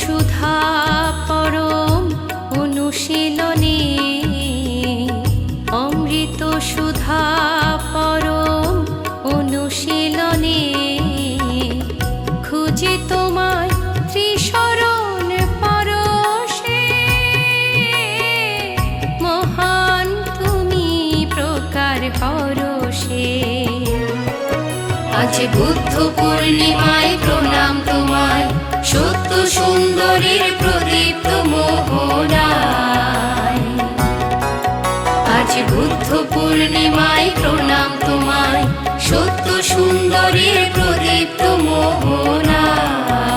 সুধা পরম অনুশীলনে, অমৃত সুধা পরম অনুশীলনে, খুঁজি তোমায় ত্রিশরণ পরশে। মহান তুমি প্রকার পরশে। আজ বুদ্ধ পূর্ণিমায় প্রণাম তোমায় সত্য সুন্দরীর প্রদীপ্ত মোহনায় আজ বুদ্ধ পূর্ণিমায় প্রণাম তোমায় সত্য সুন্দরীর প্রদীপ্ত মোহনায়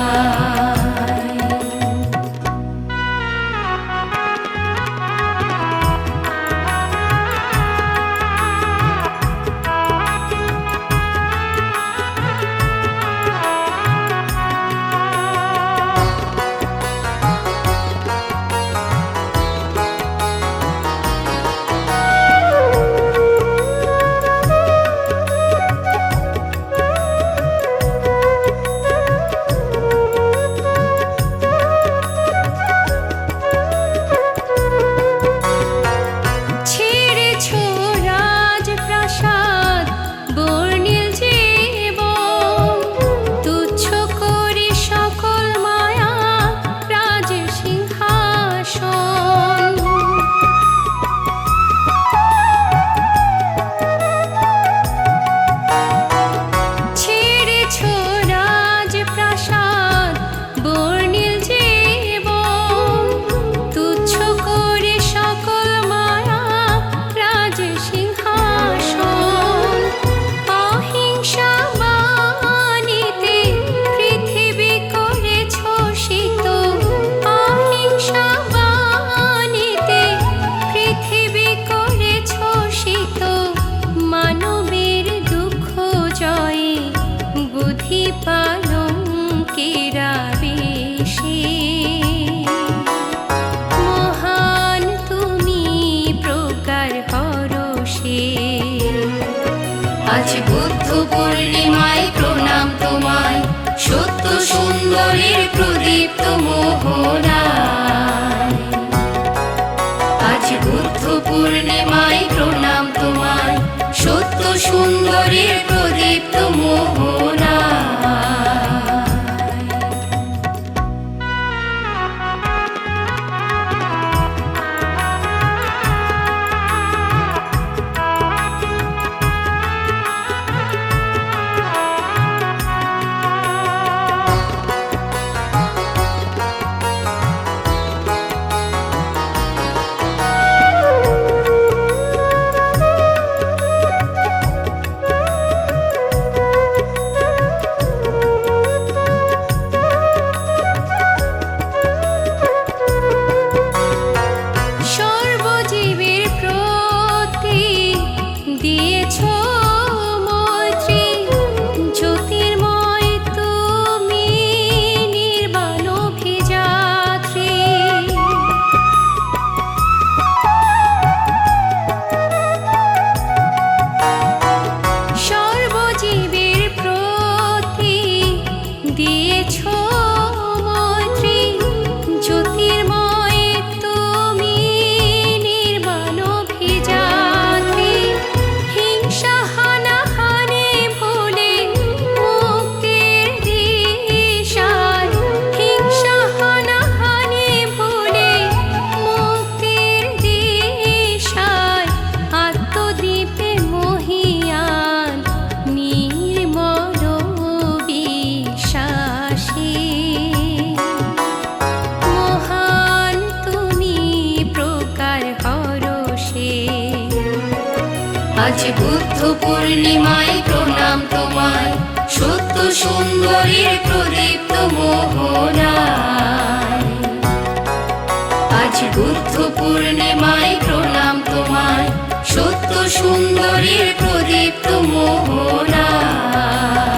সুন্দরীর আজ বুদ্ধ পূর্ণিমায় প্রণাম তোমায়। সত্য সুন্দরীর প্রদীপ্ত মোহনায়। আজ বুদ্ধ পূর্ণিমায় প্রণাম তোমায়। সত্য সুন্দরীর প্রদীপ্ত মোহনায়।